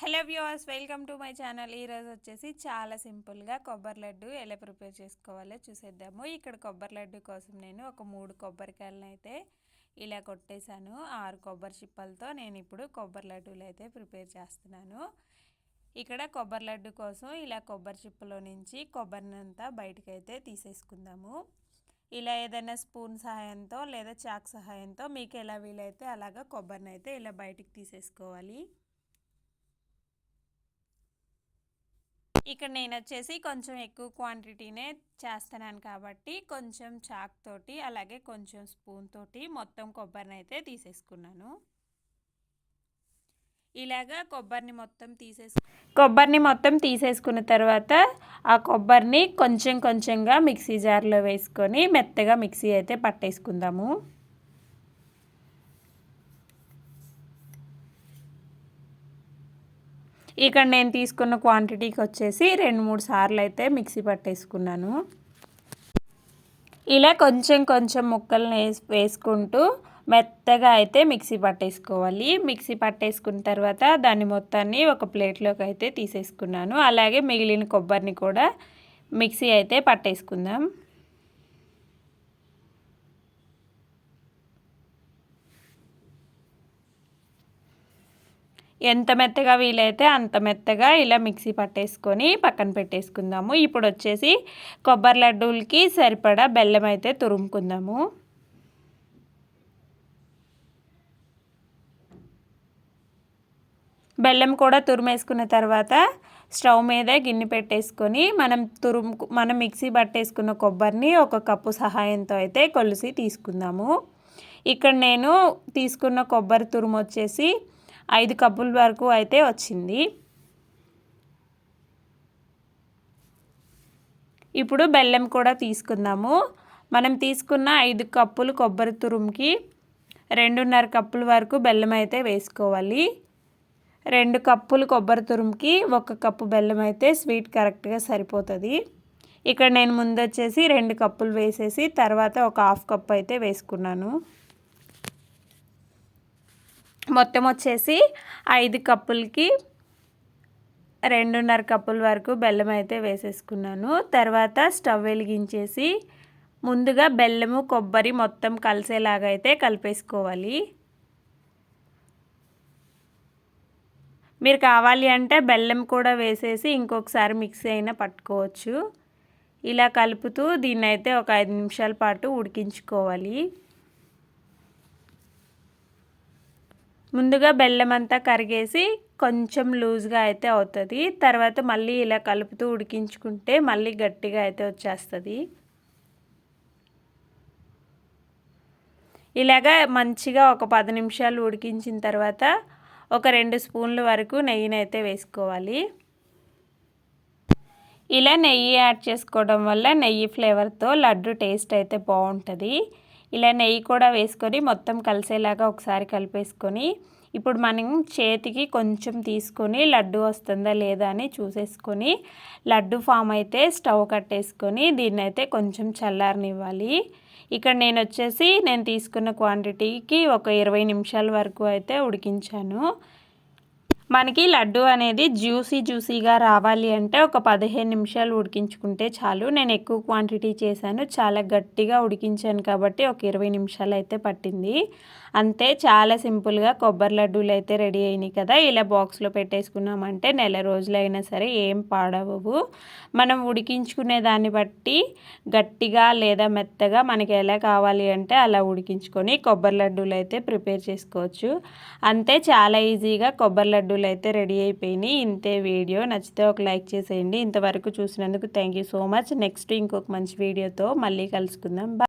Hello viewers welcome to my channel. ఈరోజు వచ్చేసి చాలా సింపుల్గా కొబ్బరి లడ్డు ఎలా ప్రిపేర్ చేసుకోవాలో చూసేద్దాము. ఇక్కడ కొబ్బరి లడ్డు కోసం నేను ఒక మూడు కొబ్బరికాయలను అయితే ఇలా కొట్టేశాను. ఆరు కొబ్బరి చిప్పలతో నేను ఇప్పుడు కొబ్బరి లడ్డూలు అయితే ప్రిపేర్ చేస్తున్నాను. ఇక్కడ కొబ్బరి లడ్డు కోసం ఇలా కొబ్బరి చిప్పలో నుంచి కొబ్బరినంతా బయటకైతే తీసేసుకుందాము. ఇలా ఏదైనా స్పూన్ సహాయంతో లేదా చాక్ సహాయంతో మీకు ఎలా వీలైతే అలాగా కొబ్బరిని అయితే ఇలా బయటికి తీసేసుకోవాలి. ఇక్కడ నేను వచ్చేసి కొంచెం ఎక్కువ క్వాంటిటీనే చేస్తున్నాను కాబట్టి కొంచెం చాక్ తోటి అలాగే కొంచెం స్పూన్ తోటి మొత్తం కొబ్బరిని అయితే తీసేసుకున్నాను. ఇలాగా కొబ్బరిని మొత్తం తీసేసు కొబ్బరిని మొత్తం తీసేసుకున్న తర్వాత ఆ కొబ్బరిని కొంచెం కొంచెంగా మిక్సీ జార్లో వేసుకొని మెత్తగా మిక్సీ అయితే పట్టేసుకుందాము. ఇక్కడ నేను తీసుకున్న క్వాంటిటీకి వచ్చేసి రెండు మూడు సార్లు అయితే మిక్సీ పట్టేసుకున్నాను. ఇలా కొంచెం కొంచెం ముక్కల్ని వేసుకుంటూ మెత్తగా అయితే మిక్సీ పట్టేసుకోవాలి. మిక్సీ పట్టేసుకున్న తర్వాత దాన్ని మొత్తాన్ని ఒక ప్లేట్లోకి అయితే తీసేసుకున్నాను. అలాగే మిగిలిన కొబ్బరిని కూడా మిక్సీ అయితే పట్టేసుకుందాం. ఎంత మెత్తగా వీలైతే అంత మెత్తగా ఇలా మిక్సీ పట్టేసుకొని పక్కన పెట్టేసుకుందాము. ఇప్పుడు వచ్చేసి కొబ్బరి లడ్డూలకి సరిపడా బెల్లం అయితే తురుముకుందాము. బెల్లం కూడా తురిమేసుకున్న తర్వాత స్టవ్ మీద గిన్నె పెట్టేసుకొని మనం తురుము మనం మిక్సీ పట్టేసుకున్న కొబ్బరిని ఒక కప్పు సహాయంతో అయితే కొలిసి తీసుకుందాము. ఇక్కడ నేను తీసుకున్న కొబ్బరి తురుము వచ్చేసి ఐదు కప్పుల వరకు అయితే వచ్చింది. ఇప్పుడు బెల్లం కూడా తీసుకుందాము. మనం తీసుకున్న ఐదు కప్పులు కొబ్బరి తురుముకి రెండున్నర కప్పుల వరకు బెల్లం అయితే వేసుకోవాలి. రెండు కప్పులు కొబ్బరి తురుముకి ఒక కప్పు బెల్లం అయితే స్వీట్ కరెక్ట్గా సరిపోతుంది. ఇక్కడ నేను ముందు వచ్చేసి రెండు కప్పులు వేసేసి తర్వాత ఒక హాఫ్ కప్ అయితే వేసుకున్నాను. మొత్తం వచ్చేసి ఐదు కప్పులకి రెండున్నర కప్పుల వరకు బెల్లం అయితే వేసేసుకున్నాను. తర్వాత స్టవ్ వెలిగించేసి ముందుగా బెల్లము కొబ్బరి మొత్తం కలిసేలాగా అయితే కలిపేసుకోవాలి. మీరు కావాలి అంటే బెల్లం కూడా వేసేసి ఇంకొకసారి మిక్సీ అయినా పట్టుకోవచ్చు. ఇలా కలుపుతూ దీన్నైతే ఒక ఐదు నిమిషాల పాటు ఉడికించుకోవాలి. ముందుగా బెల్లం అంతా కరిగేసి కొంచెం లూజ్గా అయితే అవుతుంది. తర్వాత మళ్ళీ ఇలా కలుపుతూ ఉడికించుకుంటే మళ్ళీ గట్టిగా అయితే వచ్చేస్తుంది. ఇలాగా మంచిగా ఒక పది నిమిషాలు ఉడికించిన తర్వాత ఒక రెండు స్పూన్ల వరకు నెయ్యిని అయితే వేసుకోవాలి. ఇలా నెయ్యి యాడ్ చేసుకోవడం వల్ల నెయ్యి ఫ్లేవర్తో లడ్డు టేస్ట్ అయితే బాగుంటుంది. ఇలా నెయ్యి కూడా వేసుకొని మొత్తం కలిసేలాగా ఒకసారి కలిపేసుకొని ఇప్పుడు మనం చేతికి కొంచెం తీసుకొని లడ్డు వస్తుందా లేదా అని చూసేసుకొని లడ్డు ఫామ్ అయితే స్టవ్ కట్టేసుకొని దీన్ని అయితే కొంచెం చల్లారనివ్వాలి. ఇక్కడ నేను వచ్చేసి నేను తీసుకున్న క్వాంటిటీకి ఒక ఇరవై నిమిషాల వరకు అయితే ఉడికించాను. మనకి లడ్డు అనేది జ్యూసీ జ్యూసీగా రావాలి అంటే ఒక పదిహేను నిమిషాలు ఉడికించుకుంటే చాలు. నేను ఎక్కువ క్వాంటిటీ చేశాను. చాలా గట్టిగా ఉడికించాను కాబట్టి ఒక ఇరవై నిమిషాలు అయితే పట్టింది. అంతే చాలా సింపుల్గా కొబ్బరి లడ్డూలు అయితే రెడీ అయినాయి కదా. ఇలా బాక్స్లో పెట్టేసుకున్నామంటే నెల రోజులైనా సరే ఏం పాడవవు. మనం ఉడికించుకునే దాన్ని బట్టి గట్టిగా లేదా మెత్తగా మనకి ఎలా కావాలి అంటే అలా ఉడికించుకొని కొబ్బరి లడ్డూలు అయితే ప్రిపేర్ చేసుకోవచ్చు. అంతే చాలా ఈజీగా కొబ్బరి లడ్డూలు లడ్డూలు అయితే రెడీ అయిపోయినాయి. ఇంతే వీడియో. నచ్చితే ఒక లైక్ చేసేయండి. ఇంతవరకు చూసినందుకు థ్యాంక్ సో మచ్. నెక్స్ట్ ఇంకొక మంచి వీడియోతో మళ్ళీ కలుసుకుందాం.